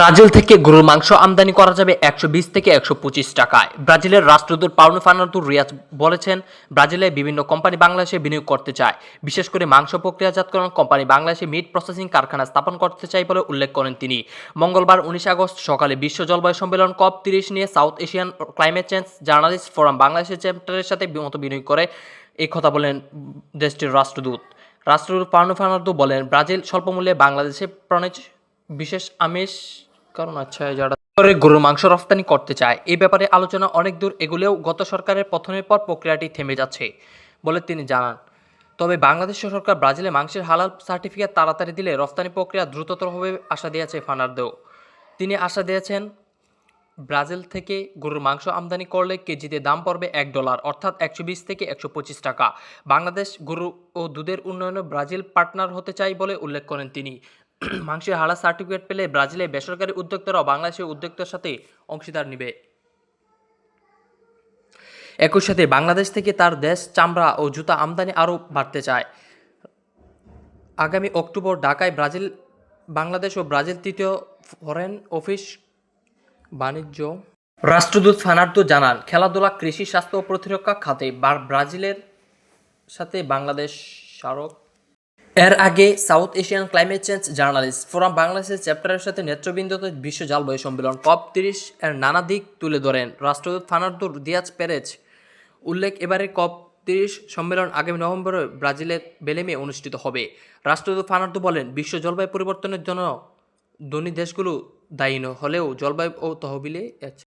Brazil থেকে গরুর মাংস আমদানি করা যাবে একশো বিশ থেকে একশো পঁচিশ টাকায়। ব্রাজিলের রাষ্ট্রদূত পাউনো ফার্নান্দো রিয়াজ বলেছেন, ব্রাজিলে বিভিন্ন কোম্পানি বাংলাদেশে বিনিয়োগ করতে চায়। বিশেষ করে মাংস প্রক্রিয়াজাতকরণ কোম্পানি বাংলাদেশে মিট প্রসেসিং কারখানা স্থাপন করতে চায় বলে উল্লেখ করেন তিনি। মঙ্গলবার উনিশে আগস্ট সকালে বিশ্ব জলবায়ু সম্মেলন কপ তিরিশ নিয়ে South Asian climate change journalist forum বাংলাদেশের চ্যাপ্টারের সাথে মত বিনিয়োগ করে এই কথা বলেন দেশটির রাষ্ট্রদূত। রাষ্ট্রদূত পাউনো ফার্নান্দো বলেন, ব্রাজিল স্বল্পমূল্যে বাংলাদেশে প্রণেজ বিশেষ আমিষ কারণ আচ্ছা যারা গরুর মাংস রফতানি করতে চায় এই ব্যাপারে আলোচনা অনেক দূর এগুলেও গত সরকারের পতনের পর প্রক্রিয়াটি থেমে যাচ্ছে বলে তিনি জানান। তবে বাংলাদেশ সরকার ব্রাজিলে মাংসের হালাল সার্টিফিকেট তাড়াতাড়ি দিলে রফতানি প্রক্রিয়া দ্রুততর হবে আশা দিয়েছে ফার্নান্দো তিনি আশা দিয়েছেন, ব্রাজিল থেকে গরুর মাংস আমদানি করলে কেজিতে দাম পড়বে এক ডলার, অর্থাৎ একশো বিশ থেকে একশো পঁচিশ টাকা। বাংলাদেশ গরু ও দুধের উন্নয়নে ব্রাজিল পার্টনার হতে চাই বলে উল্লেখ করেন তিনি। মাংসের হালা সার্টিফিকেট পেলে ব্রাজিলে বেসরকারি উদ্যোক্তারাও বাংলাদেশের উদ্যোক্তার সাথে অংশীদার নিবে। একই সাথে বাংলাদেশ থেকে তার দেশ, চামড়া ও জুতা আমদানি আরও বাড়তে চায়। আগামী অক্টোবর ঢাকায় ব্রাজিল, বাংলাদেশ ও ব্রাজিল তৃতীয় ফরেন অফিস বাণিজ্য রাষ্ট্রদূত ফানার্দো জানান, খেলাধুলা, কৃষি, স্বাস্থ্য ও প্রতিরক্ষা খাতে ব্রাজিলের সাথে বাংলাদেশ স্মারক এর আগে South Asian climate change journalist forum বাংলাদেশের চ্যাপ্টারের সাথে নেতৃবৃন্দতে বিশ্ব জলবায়ু সম্মেলন কপ তিরিশ এর নানা দিক তুলে ধরেন। রাষ্ট্রদূত ফানার্দো দিয়াজ পেরেজ উল্লেখ এবারে কপ তিরিশ সম্মেলন আগামী নভেম্বরে ব্রাজিলের বেলেমে অনুষ্ঠিত হবে। রাষ্ট্রদূত ফানার্দো বলেন, বিশ্ব জলবায়ু পরিবর্তনের জন্য ধনী দেশগুলো দায়ী হলেও জলবায়ু ও তহবিলে